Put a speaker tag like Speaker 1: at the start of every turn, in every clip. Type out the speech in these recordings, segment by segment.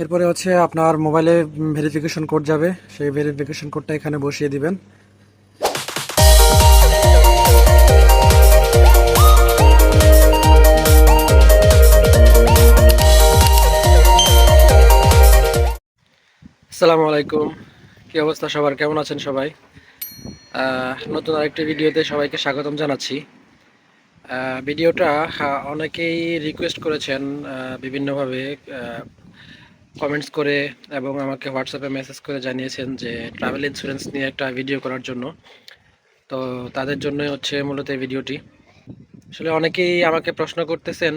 Speaker 1: এরপরে হচ্ছে আপনার মোবাইলে ভেরিফিকেশন কোড যাবে। সেই ভেরিফিকেশন কোডটা এখানে বসিয়ে দিবেন। আসসালামু আলাইকুম। কি অবস্থা সবার? কেমন আছেন সবাই? নতুন আরেকটি ভিডিওতে সবাইকে স্বাগতম জানাচ্ছি। ভিডিওটা অনেকেই রিকোয়েস্ট করেছেন বিভিন্নভাবে কমেন্টস করে এবং আমাকে হোয়াটসঅ্যাপে মেসেজ করে জানিয়েছেন যে ট্রাভেল ইন্স্যুরেন্স নিয়ে একটা ভিডিও করার জন্য। তো তাদের জন্য হচ্ছে মূলত এই ভিডিওটি আসলে অনেকেই আমাকে প্রশ্ন করতেছেন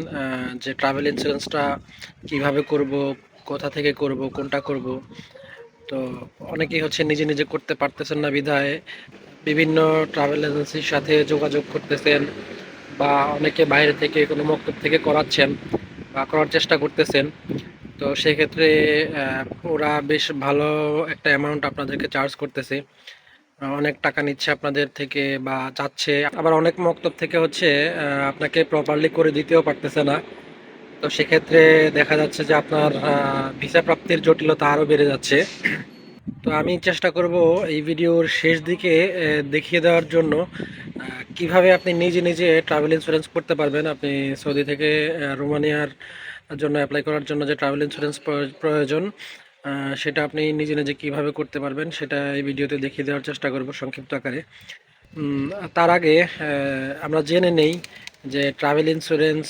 Speaker 1: যে ট্রাভেল ইন্স্যুরেন্সটা কীভাবে করব, কোথা থেকে করব, কোনটা করব? তো অনেকেই হচ্ছে নিজে নিজে করতে পারতেছেন না বিধায় বিভিন্ন ট্রাভেল এজেন্সির সাথে যোগাযোগ করতেছেন বা অনেকে বাইরে থেকে কোনো মক্তব থেকে করাচ্ছেন বা করার চেষ্টা করতেছেন। তো সেক্ষেত্রে ওরা বেশ ভালো একটা অ্যামাউন্ট আপনাদেরকে চার্জ করতেছে। অনেক টাকা নিচ্ছে আপনাদের থেকে বা চাচ্ছে। আবার অনেক মক্তব থেকে হচ্ছে আপনাকে প্রপারলি করে দিতেও পারতেছে না। তো সেক্ষেত্রে দেখা যাচ্ছে যে আপনার ভিসা প্রাপ্তির জটিলতা আরও বেড়ে যাচ্ছে। তো আমি চেষ্টা করব এই ভিডিওর শেষ দিকে দেখিয়ে দেওয়ার জন্য কীভাবে আপনি নিজে নিজে ট্রাভেল ইন্স্যুরেন্স করতে পারবেন। আপনি সৌদি থেকে রোমানিয়ার জন্য অ্যাপ্লাই করার জন্য যে ট্রাভেল ইন্স্যুরেন্স প্রয়োজন সেটা আপনি নিজে নিজে কীভাবে করতে পারবেন সেটা এই ভিডিওতে দেখিয়ে দেওয়ার চেষ্টা করব সংক্ষিপ্ত আকারে। তার আগে আমরা জেনে নেই যে ট্রাভেল ইন্স্যুরেন্স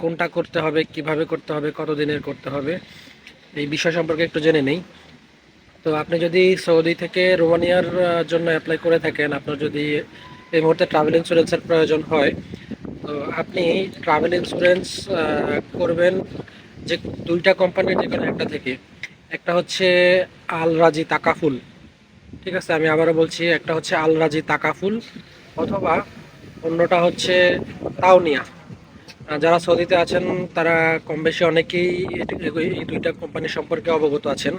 Speaker 1: কোনটা করতে হবে, কীভাবে করতে হবে, কতদিনের করতে হবে, এই বিষয় সম্পর্কে একটু জেনে নেই। তো আপনি যদি সৌদি থেকে রোমানিয়ার জন্য অ্যাপ্লাই করে থাকেন, আপনার যদি এই মুহূর্তে ট্রাভেল ইন্স্যুরেন্সের প্রয়োজন হয় তো আপনি ট্রাভেল ইন্স্যুরেন্স করবেন যে দুইটা কোম্পানির যে কোনো একটা থেকে। একটা হচ্ছে আল রাজি তাকাফুল। ঠিক আছে, আমি আবারও বলছি, একটা হচ্ছে আল রাজি তাকাফুল অথবা অন্যটা হচ্ছে তাওনিয়া। যারা সৌদিতে আছেন, তারা কম বেশি অনেকেই এই দুইটা কোম্পানি সম্পর্কে অবগত আছেন।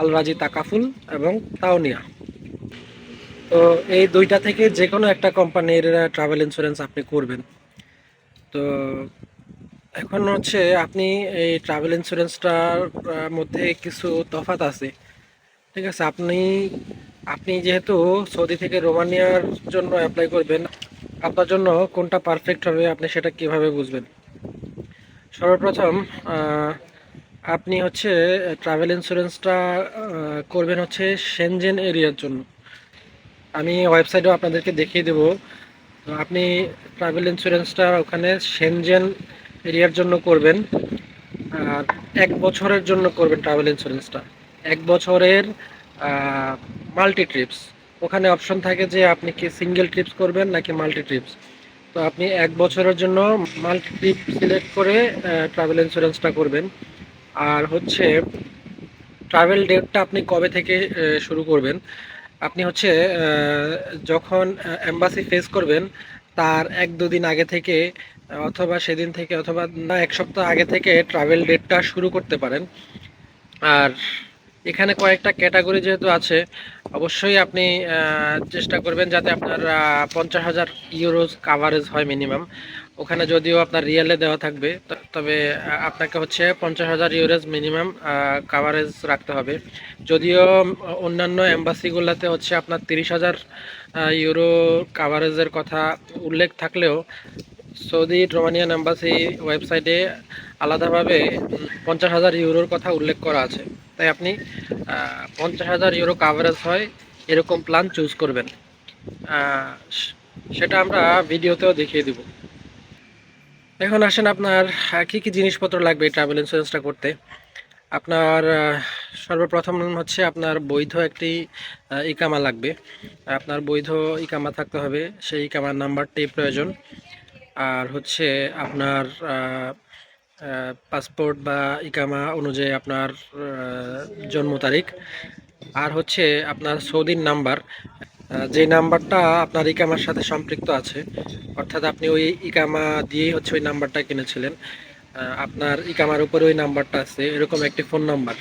Speaker 1: আল রাজি তাকাফুল এবং তাওনিয়া। তো এই দুইটা থেকে যে কোনো একটা কোম্পানির ট্রাভেল ইন্স্যুরেন্স আপনি করবেন। তো এখন হচ্ছে আপনি এই ট্রাভেল ইন্স্যুরেন্সটার মধ্যে কিছু তফাৎ আছে। ঠিক আছে, আপনি আপনি যেহেতু সৌদি থেকে রোমানিয়ার জন্য অ্যাপ্লাই করবেন, আপনার জন্য কোনটা পারফেক্ট হবে আপনি সেটা কীভাবে বুঝবেন? সর্বপ্রথম আপনি হচ্ছে ট্রাভেল ইন্স্যুরেন্সটা করবেন হচ্ছে সেনজেন এরিয়ার জন্য। আমি ওয়েবসাইটেও আপনাদেরকে দেখিয়ে দেবো। আপনি ট্রাভেল ইন্স্যুরেন্সটা ওখানে সেনজেন এরিয়ার জন্য করবেন, আর এক বছরের জন্য করবেন ট্রাভেল ইন্স্যুরেন্সটা এক বছরের মাল্টি ট্রিপস ওখানে অপশন থাকে যে আপনি কি সিঙ্গেল ট্রিপস করবেন নাকি মাল্টি ট্রিপস তো আপনি এক বছরের জন্য মাল্টি ট্রিপ সিলেক্ট করে ট্রাভেল ইন্স্যুরেন্সটা করবেন। আর হচ্ছে ট্রাভেল ডেটটা আপনি কবে থেকে শুরু করবেন? আপনি হচ্ছে যখন এম্বাসি ফেস করবেন, তার এক দুদিন আগে থেকে, অথবা সেদিন থেকে, অথবা না, এক সপ্তাহ আগে থেকে ট্রাভেল ডেটটা শুরু করতে পারেন। আর এখানে কয়েকটা ক্যাটাগরি যেহেতু আছে, অবশ্যই আপনি চেষ্টা করবেন যাতে আপনার পঞ্চাশ হাজার ইউরোজ কাভারেজ হয় মিনিমাম ওখানে যদিও আপনার রিয়েলে দেওয়া থাকবে তবে আপনাকে হচ্ছে পঞ্চাশ হাজার ইউরেজ মিনিমাম কাভারেজ রাখতে হবে। যদিও অন্যান্য এম্বাসিগুলোতে হচ্ছে আপনার তিরিশ হাজার ইউরো কাভারেজের কথা উল্লেখ থাকলেও, সৌদি রোমানিয়ান এম্বাসি ওয়েবসাইটে আলাদাভাবে পঞ্চাশ হাজার ইউরোর কথা উল্লেখ করা আছে। তাই আপনি পঞ্চাশ হাজার ইউরো কাভারেজ হয়, এরকম প্ল্যান চুজ করবেন। সেটা আমরা ভিডিওতেও দেখিয়ে দিব। এখন আসেন আপনার কি কি জিনিসপত্র লাগবে ট্রাভেল ইন্স্যুরেন্সটা করতে? আপনার সর্বপ্রথম হচ্ছে আপনার বৈধ একটি ইকামা লাগবে। আপনার বৈধ ইকামা থাকতে হবে, সেই ইকামার নাম্বারটি প্রয়োজন। আর হচ্ছে আপনার পাসপোর্ট বা ইকামা অনুযায়ী আপনার জন্ম তারিখ। আর হচ্ছে আপনার সৌদির নাম্বার যে নাম্বারটা আপনার ইকামার সাথে সম্পৃক্ত আছে, অর্থাৎ আপনি ওই ইকামা দিয়েই হচ্ছে ওই নাম্বারটা কিনেছিলেন। আপনার ইকামার উপরে ওই নাম্বারটা আছে, এরকম একটি ফোন নাম্বার।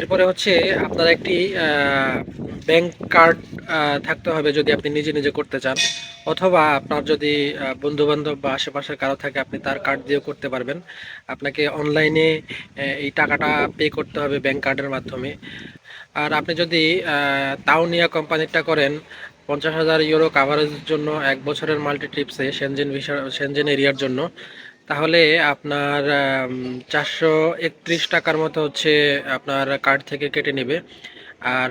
Speaker 1: এরপরে হচ্ছে আপনার একটি ব্যাংক কার্ড থাকতে হবে যদি আপনি নিজে নিজে করতে চান, অথবা আপনার যদি বন্ধু বান্ধব বা আশেপাশের কারও থাকে, আপনি তার কার্ড দিয়েও করতে পারবেন। আপনাকে অনলাইনে এই টাকাটা পে করতে হবে ব্যাংক কার্ডের মাধ্যমে। আর আপনি যদি তাওনিয়া কোম্পানিটা করেন, পঞ্চাশ হাজার ইউরো কাভারেজের জন্য এক বছরের মাল্টি ট্রিপসে সেনজেন ভিসা সেনজেন এরিয়ার জন্য, তাহলে আপনার চারশো একত্রিশ টাকার মতো হচ্ছে আপনার কার্ড থেকে কেটে নেবে। আর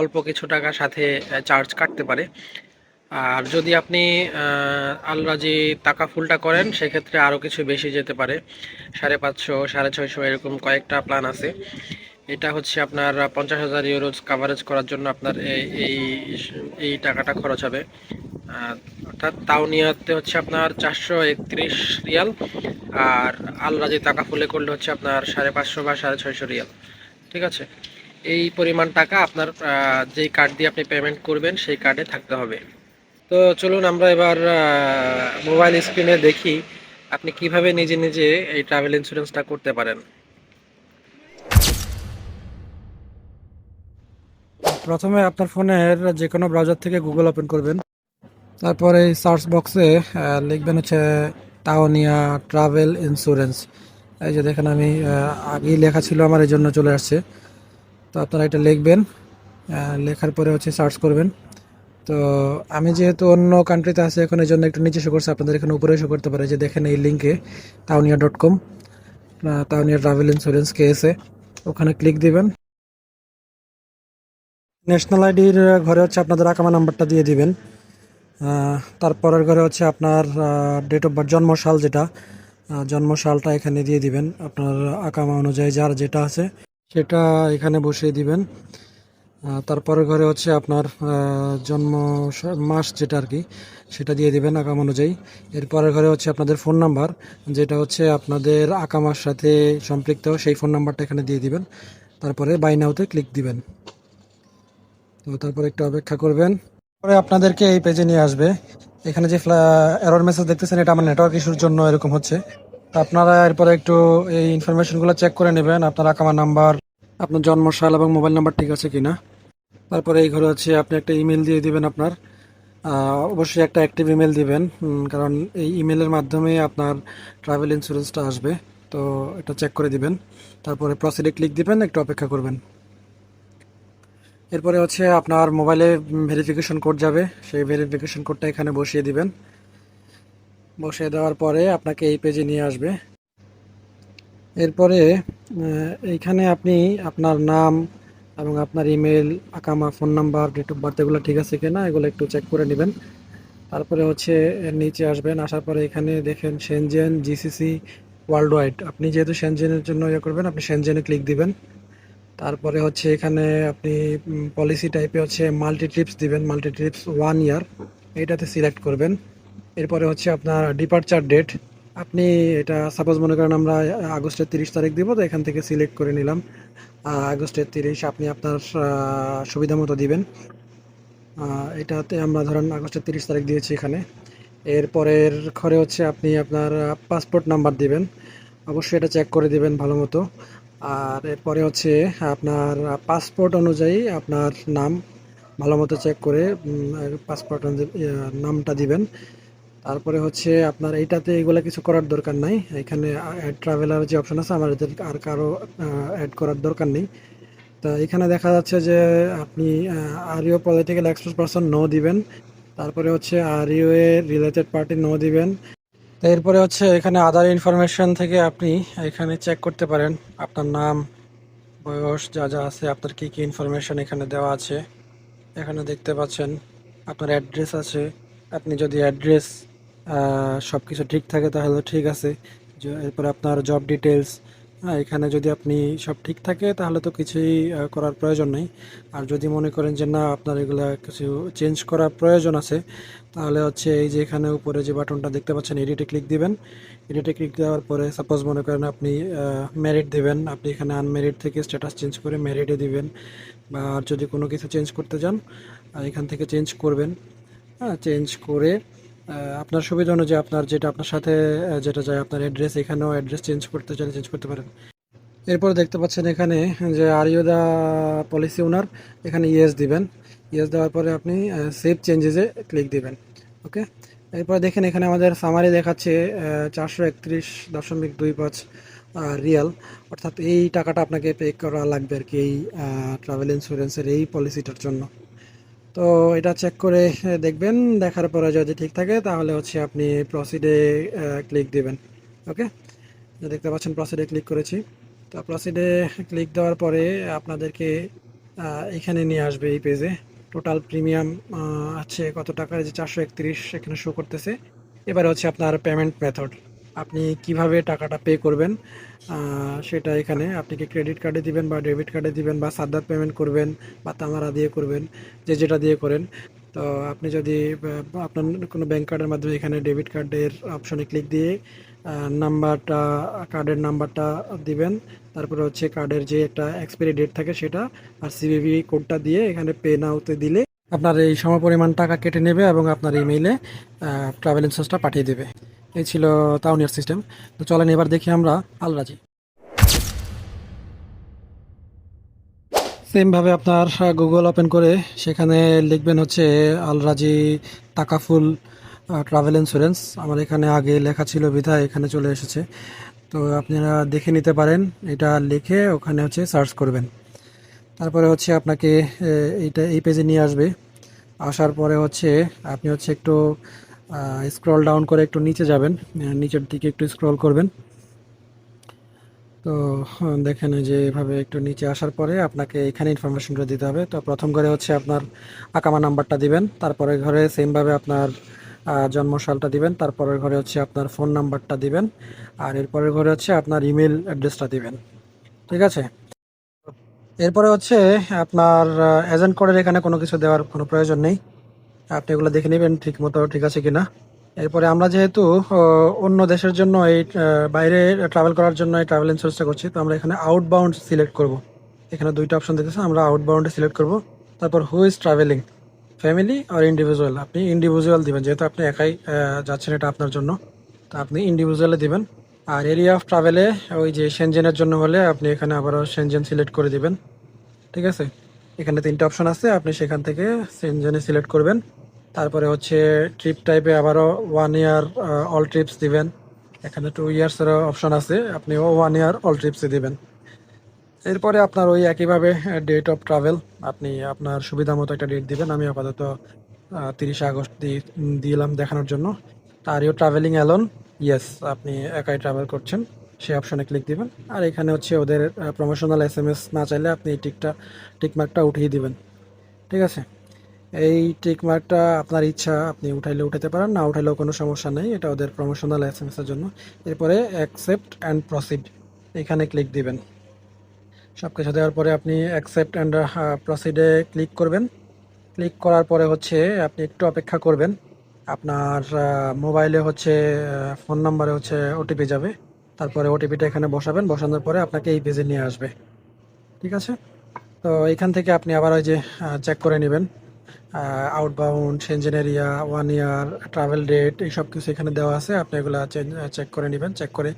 Speaker 1: অল্প কিছু টাকার সাথে চার্জ কাটতে পারে। আর যদি আপনি আলরাজি টাকা ফুলটা করেন, সেক্ষেত্রে আরও কিছু বেশি যেতে পারে। সাড়ে পাঁচশো, সাড়ে ছয়শো এরকম কয়েকটা প্ল্যান আছে। এটা হচ্ছে আপনার পঞ্চাশ হাজার ইউরোজ কাভারেজ করার জন্য আপনার এই এই টাকাটা খরচ হবে। অর্থাৎ তাও নিয়াতে হচ্ছে আপনার চারশো একত্রিশ রিয়াল, আর আলরাজি টাকা ফুলে করলে হচ্ছে আপনার সাড়ে পাঁচশো বা সাড়ে ছয়শো রিয়াল। ঠিক আছে? এই পরিমাণ টাকা আপনার যেই কার্ড দিয়ে আপনি পেমেন্ট করবেন, সেই কার্ডে থাকতে হবে। তো চলুন আমরা এবার মোবাইল স্ক্রিনে দেখি আপনি কীভাবে নিজে নিজে এই ট্রাভেল ইন্স্যুরেন্সটা করতে পারেন। প্রথমে আপনার ফোনের যে কোনো ব্রাউজার থেকে গুগল ওপেন করবেন। তারপরে সার্চ বক্সে লিখবেন হচ্ছে তাওনিয়া ট্রাভেল ইন্স্যুরেন্স এই যে দেখেন আমি আগেই লেখা ছিল আমার, এই জন্য চলে আসছে। তো আপনারা এটা লিখবেন লেখার পরে হচ্ছে সার্চ করবেন। তো আমি যেহেতু অন্য কান্ট্রিতে আছি, এখন এই জন্য একটু নিচে শো করছে, আপনাদের এখানে উপরে শো করতে পারে। যে দেখেন এই লিঙ্কে Tawuniya dot com Tawuniya travel insurance কেএসে ওখানে ক্লিক দিবেন ন্যাশনাল আইডির ঘরে হচ্ছে আপনাদের আকামা নাম্বারটা দিয়ে দিবেন। তারপরের ঘরে হচ্ছে আপনার ডেট অফ বার্থ জন্মসাল যেটা জন্মসালটা এখানে দিয়ে দিবেন। আপনার আকামা অনুযায়ী যার যেটা আছে, সেটা এখানে বসিয়ে দিবেন। তারপরের ঘরে হচ্ছে আপনার জন্ম মাস যেটা আর কি, সেটা দিয়ে দিবেন আকাম অনুযায়ী। এরপরের ঘরে হচ্ছে আপনাদের ফোন নাম্বার যেটা হচ্ছে আপনাদের আকামার সাথে সম্পৃক্ত, সেই ফোন নাম্বারটা এখানে দিয়ে দিবেন। তারপরে বাইনাউতে ক্লিক দিবেন। তো তারপরে একটু অপেক্ষা করবেন। পরে আপনাদেরকে এই পেজে নিয়ে আসবে। এখানে যে এরর মেসেজ দেখতেছেন, এটা আমার নেটওয়ার্ক ইস্যুর জন্য এরকম হচ্ছে। তো আপনারা এরপরে একটু এই ইনফরমেশনগুলো চেক করে নেবেন, আপনার আকামার নাম্বার আপনার জন্মসাল এবং মোবাইল নাম্বার ঠিক আছে কিনা। তারপরে এই ঘরে হচ্ছে আপনি একটা ইমেল দিয়ে দিবেন আপনার। অবশ্যই একটা অ্যাক্টিভ ইমেল দিবেন কারণ এই ইমেলের মাধ্যমে আপনার ট্রাভেল ইন্স্যুরেন্সটা আসবে। তো এটা চেক করে দিবেন। তারপরে প্রসিডে ক্লিক দিবেন, একটু অপেক্ষা করবেন। এরপরে হচ্ছে আপনার মোবাইলে ভেরিফিকেশন কোড যাবে। সেই ভেরিফিকেশন কোডটা এখানে বসিয়ে দিবেন। বসিয়ে দেওয়ার পরে আপনাকে এই পেজে নিয়ে আসবে। এরপরে এইখানে আপনি আপনার নাম এবং আপনার ইমেল আকামা phone number date of birth এগুলো ঠিক আছে কিনা এগুলো একটু চেক করে নেবেন। তারপরে হচ্ছে এর নিচে আসবেন। আসার পরে এখানে দেখেন সেনজেন জিসিসি ওয়ার্ল্ড ওয়াইড আপনি যেহেতু সেনজেনের জন্য ইয়ে করবেন, আপনি সেনজেনে ক্লিক দিবেন। তারপরে হচ্ছে এখানে আপনি পলিসি টাইপে হচ্ছে মাল্টি ট্রিপস দিবেন মাল্টি ট্রিপস ওয়ান ইয়ার এইটাতে সিলেক্ট করবেন। এরপরে হচ্ছে আপনার ডিপার্চার ডেট আপনি এটা সাপোজ মনে করেন আমরা আগস্টের তিরিশ তারিখ দিব, তো এখান থেকে সিলেক্ট করে নিলাম। আগস্টের তিরিশ আপনি আপনার সুবিধা মতো দিবেন। এটাতে আমরা ধরেন আগস্টের তিরিশ তারিখ দিয়েছি এখানে। এরপরের ঘরে হচ্ছে আপনি আপনার পাসপোর্ট নাম্বার দিবেন। অবশ্যই এটা চেক করে দিবেন ভালো মতো। আর এরপরে হচ্ছে আপনার পাসপোর্ট অনুযায়ী আপনার নাম ভালো মতো চেক করে পাসপোর্ট নামটা দিবেন। তারপরে হচ্ছে আপনার এইটাতে এগুলো কিছু করার দরকার নাই। এখানে ট্রাভেলার যে অপশন আছে, আমার এদের আর কারও অ্যাড করার দরকার নেই। তো এখানে দেখা যাচ্ছে যে আপনি are you political express person no দিবেন। তারপরে হচ্ছে আরইও এর রিলেটেড পার্টি নো দিবেন। এরপরে হচ্ছে এখানে আদার ইনফরমেশন থেকে আপনি এখানে চেক করতে পারেন। আপনার নাম, বয়স যা যা আছে, আপনার কী কী ইনফরমেশন এখানে দেওয়া আছে। এখানে দেখতে পাচ্ছেন, আপনার অ্যাড্রেস আছে। আপনি যদি অ্যাড্রেস সব কিছু ঠিক থাকে তাহলে ঠিক আছে। এরপরে আপনার জব ডিটেলস এখানে যদি আপনি সব ঠিক থাকে, তাহলে তো কিছুই করার প্রয়োজন নেই। আর যদি মনে করেন যে না, আপনার এগুলো কিছু চেঞ্জ করার প্রয়োজন আছে, তাহলে হচ্ছে এই যে এখানে উপরে যে বাটনটা দেখতে পাচ্ছেন এডিটে ক্লিক দিবেন। এডিটে ক্লিক দেওয়ার পরে সাপোজ মনে করেন আপনি মেরিট দিবেন, আপনি এখানে আনমেরিট থেকে স্ট্যাটাস চেঞ্জ করে মেরিটে দিবেন। বা আর যদি কোনো কিছু চেঞ্জ করতে যান এখান থেকে চেঞ্জ করবেন। হ্যাঁ চেঞ্জ করে আপনার সুবিধা অনুযায়ী আপনার যেটা আপনার সাথে যেটা যায়, আপনার অ্যাড্রেস এখানেও অ্যাড্রেস চেঞ্জ করতে চাইলে চেঞ্জ করতে পারেন। এরপর দেখতে পাচ্ছেন এখানে যে are you the policy owner এখানে ইয়েস দিবেন। ইয়েস দেওয়ার পরে আপনি সেভ চেঞ্জেসে ক্লিক দিবেন। ওকে এরপর দেখেন এখানে আমাদের সামারি দেখাচ্ছে চারশো একত্রিশ দশমিক দুই পাঁচ রিয়াল অর্থাৎ এই টাকাটা আপনাকে পে করা লাগবে আর কি এই ট্রাভেল ইন্স্যুরেন্সের এই পলিসিটার জন্য। তো এটা চেক করে দেখবেন, দেখার পরে যদি ঠিক থাকে, তাহলে হচ্ছে আপনি প্রসিডে ক্লিক দিবেন ওকে দেখতে পাচ্ছেন প্রসিডে ক্লিক করেছি। তো প্রসিডে ক্লিক দেওয়ার পরে আপনাদেরকে এখানে নিয়ে আসবে এই পেজে টোটাল প্রিমিয়াম আছে কত টাকা? যে চারশো একত্রিশ, এখানে শো করতেছে। এবারে হচ্ছে আপনার পেমেন্ট মেথড আপনি কীভাবে টাকাটা পে করবেন? সেটা এখানে আপনি কি ক্রেডিট কার্ডে দিবেন বা ডেবিট কার্ডে দিবেন বা সাদ্দাত পেমেন্ট করবেন বা তামারা দিয়ে করবেন, যে যেটা দিয়ে করেন। তো আপনি যদি আপনার কোনো ব্যাংক কার্ডের মাধ্যমে এখানে ডেবিট কার্ডের অপশনে ক্লিক দিয়ে নাম্বারটা কার্ডের নাম্বারটা দিবেন। তারপরে হচ্ছে কার্ডের যে একটা এক্সপায়ারি ডেট থাকে সেটা আর সিভিভি কোডটা দিয়ে এখানে পে নাওতে দিলে আপনার এই সমপরিমাণ টাকা কেটে নেবে এবং আপনার ইমেইলে ট্রাভেল ইন্স্যুরেন্সটা পাঠিয়ে দেবে। এই ছিল তাউনিয়ার সিস্টেম তো চলেন এবার দেখি আমরা আলরাজি। সেমভাবে আপনার গুগল ওপেন করে সেখানে লিখবেন হচ্ছে আলরাজি টাকাফুল ট্রাভেল ইন্স্যুরেন্স আমার এখানে আগে লেখা ছিল, বিধায় এখানে চলে এসেছে। তো আপনারা দেখে নিতে পারেন, এটা লিখে ওখানে হচ্ছে সার্চ করবেন। তারপরে হচ্ছে আপনাকে এইটা, এই পেজে নিয়ে আসবে। আসার পরে হচ্ছে আপনি হচ্ছে একটু স্ক্রল ডাউন করে একটু নিচে যাবেন। নিচের দিকে একটু স্ক্রল করবেন। তো, দেখেন যে এভাবে একটু নিচে আসার পরে আপনাকে এখানে ইনফরমেশনটা দিতে হবে। তো প্রথম ঘরে হচ্ছে আপনার আকামা নাম্বারটা দিবেন। তারপরে ঘরে সেমভাবে আপনার জন্মসালটা দিবেন। তারপরের ঘরে হচ্ছে আপনার ফোন নাম্বারটা দিবেন। আর এরপরের ঘরে হচ্ছে আপনার ইমেল অ্যাড্রেসটা দিবেন। ঠিক আছে? এরপরে হচ্ছে আপনার এজেন্ট কোডের এখানে কোনো কিছু দেওয়ার কোনো প্রয়োজন নেই। আপনি এগুলো দেখে নেবেন, ঠিক মতো ঠিক আছে কিনা। এরপরে আমরা যেহেতু অন্য দেশের জন্য এই বাইরে ট্রাভেল করার জন্য এই ট্রাভেল ইন্স্যুরেন্সটা করছি, তো আমরা এখানে আউটবাউন্ড সিলেক্ট করব। এখানে দুইটা অপশন দিতেছে আমরা আউটবাউন্ডে সিলেক্ট করব। তারপর who is travelling family R individual আপনি ইন্ডিভিজুয়াল দিবেন, যেহেতু আপনি একাই যাচ্ছেন এটা আপনার জন্য, তো আপনি ইন্ডিভিজুয়ালে দিবেন। আর এরিয়া অফ ট্রাভেলে ওই যে সেনজেনের জন্য হলে আপনি এখানে আবারও সেনজেন সিলেক্ট করে দিবেন। ঠিক আছে? এখানে তিনটা অপশন আছে, আপনি সেখান থেকে সেনজেনে সিলেক্ট করবেন। তারপরে হচ্ছে ট্রিপ টাইপে আবারও ওয়ান ইয়ার অল ট্রিপস দিবেন। এখানে টু ইয়ার্সেরও অপশন আছে আপনি ওয়ান ইয়ার অল ট্রিপসে দিবেন। এরপরে আপনার ওই একইভাবে ডেট অফ ট্রাভেল আপনি আপনার সুবিধা মতো একটা ডেট দিবেন। আমি আপাতত তিরিশে আগস্ট দিলাম দেখানোর জন্য। তারও ট্রাভেলিং অ্যালোন ইয়েস আপনি একাই ট্রাভেল করছেন। সেই অপশনে ক্লিক দিবেন। আর এখানে হচ্ছে ওদের প্রমোশনাল এস এম এস না চাইলে আপনি এই টিকটা টিকমার্কটা উঠিয়ে দিবেন। ঠিক আছে? এই টিকমার্কটা আপনার ইচ্ছা, আপনি উঠাইলে উঠাতে পারেন। না উঠাইলেও কোনো সমস্যা নেই। এটা ওদের প্রমোশনাল এস এম এসের জন্য। এরপরে অ্যাকসেপ্ট অ্যান্ড প্রসিড এখানে ক্লিক দিবেন। সব কিছু দেওয়ার পরে আপনি অ্যাকসেপ্ট অ্যান্ড প্রসিডে ক্লিক করবেন। ক্লিক করার পরে হচ্ছে আপনি একটু অপেক্ষা করবেন। আপনার মোবাইলে হচ্ছে ফোন নাম্বারে হচ্ছে ওটিপি যাবে। তারপরে ওটিপিটা এখানে বসাবেন, বসানোর পরে আপনাকে এই পেজে নিয়ে আসবে। ঠিক আছে? তো এখান থেকে আপনি আবার ওই যে চেক করে নেবেন। Outbound Schengen area one year travel date এইসব কিছু এখানে দেওয়া আছে। আপনি এগুলো চেক করে নেবেন চেক করে।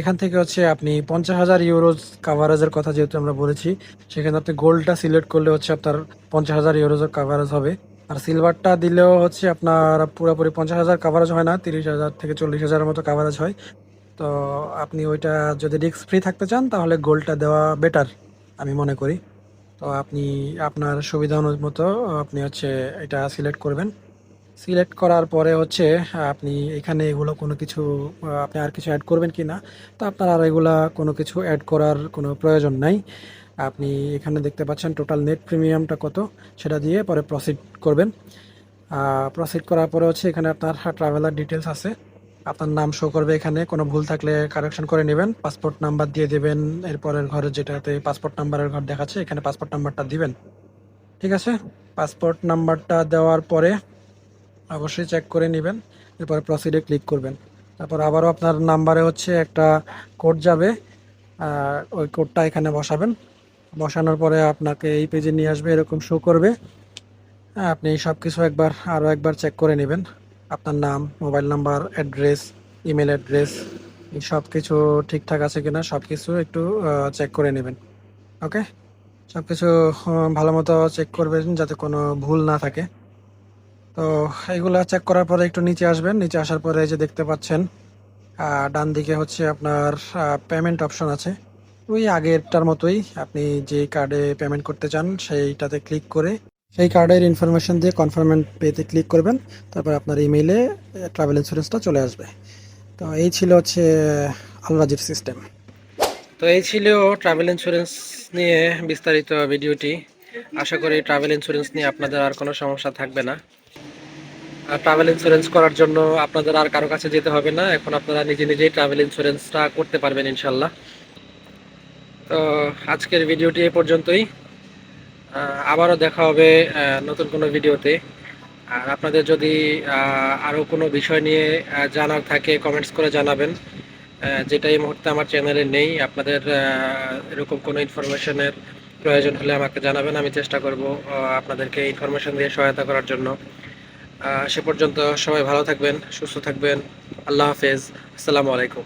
Speaker 1: এখান থেকে হচ্ছে আপনি পঞ্চাশ হাজার ইউরোজ কাভারেজের কথা যেহেতু আমরা বলেছি, সেখানে আপনি গোল্ডটা সিলেক্ট করলে হচ্ছে আপনার পঞ্চাশ হাজার ইউরোজের কাভারেজ হবে। আর সিলভারটা দিলেও হচ্ছে আপনার পুরোপুরি পঞ্চাশ হাজার কাভারেজ হয় না, তিরিশ হাজার থেকে চল্লিশ হাজারের মতো কাভারেজ হয়। তো আপনি ওইটা যদি রিস্ক ফ্রি থাকতে চান, তাহলে গোল্ডটা দেওয়া বেটার আমি মনে করি। তো আপনি আপনার সুবিধা মতো আপনি হচ্ছে এটা সিলেক্ট করবেন। সিলেক্ট করার পরে হচ্ছে আপনি এখানে এগুলো কোনো কিছু আপনি আর কিছু অ্যাড করবেন কি না, তো আপনার আর এগুলা কোনো কিছু অ্যাড করার কোনো প্রয়োজন নাই। আপনি এখানে দেখতে পাচ্ছেন টোটাল নেট প্রিমিয়ামটা কত, সেটা দিয়ে পরে প্রসিড করবেন। প্রসিড করার পরে হচ্ছে এখানে আপনার ট্রাভেলার ডিটেলস আছে। আপনার নাম শো করবে এখানে, কোনো ভুল থাকলে কারেকশন করে নেবেন। পাসপোর্ট নাম্বার দিয়ে দেবেন, এরপরের ঘরে যেটাতে পাসপোর্ট নাম্বারের ঘর দেখাচ্ছে, এখানে পাসপোর্ট নাম্বারটা দিবেন। ঠিক আছে? পাসপোর্ট নাম্বারটা দেওয়ার পরে অবশ্যই চেক করে নেবেন, এরপরে প্রসিডে ক্লিক করবেন। তারপর আবারও আপনার নাম্বারে হচ্ছে একটা কোড যাবে। ওই কোডটা এখানে বসাবেন। বসানোর পরে আপনাকে এই পেজে নিয়ে আসবে এরকম শো করবে। হ্যাঁ, আপনি সব কিছু একবার আরও একবার চেক করে নেবেন। আপনার নাম mobile number address email address সব কিছু ঠিকঠাক আছে কিনা সব কিছু একটু চেক করে নেবেন। ওকে সব কিছু ভালো মতো চেক করবেন যাতে কোনো ভুল না থাকে। তো এইগুলা চেক করার পরে একটু নিচে আসবেন। নিচে আসার পরে যে দেখতে পাচ্ছেন ডান দিকে হচ্ছে আপনার পেমেন্ট অপশন আছে। ওই আগেরটার মতোই আপনি যে কার্ডে পেমেন্ট করতে চান, সেইটাতে ক্লিক করে সেই কার্ডের ইনফরমেশন দিয়ে কনফার্মেন্ট পেতে ক্লিক করবেন। তারপর আপনার ইমেইলে ট্রাভেল ইন্স্যুরেন্সটা চলে আসবে। তো এই ছিল হচ্ছে আলরাজির সিস্টেম তো এই ছিল ট্রাভেল ইন্স্যুরেন্স নিয়ে বিস্তারিত ভিডিওটি। আশা করি ট্রাভেল ইন্স্যুরেন্স নিয়ে আপনাদের আর কোনো সমস্যা থাকবে না। আর ট্রাভেল ইন্স্যুরেন্স করার জন্য আপনাদের আর কারও কাছে যেতে হবে না। এখন আপনারা নিজে নিজেই ট্রাভেল ইন্স্যুরেন্সটা করতে পারবেন ইনশাল্লাহ। তো আজকের ভিডিওটি এ পর্যন্তই। আবারও দেখা হবে নতুন কোনো ভিডিওতে। আর আপনাদের যদি আরও কোনো বিষয় নিয়ে জানার থাকে কমেন্টস করে জানাবেন। যেটা এই মুহূর্তে আমার চ্যানেলে নেই, আপনাদের এরকম কোনো ইনফরমেশনের প্রয়োজন হলে আমাকে জানাবেন, আমি চেষ্টা করব আপনাদেরকে ইনফরমেশন দিয়ে সহায়তা করার জন্য। সে পর্যন্ত সবাই ভালো থাকবেন, সুস্থ থাকবেন। আল্লাহ হাফেজ। আসসালামু আলাইকুম।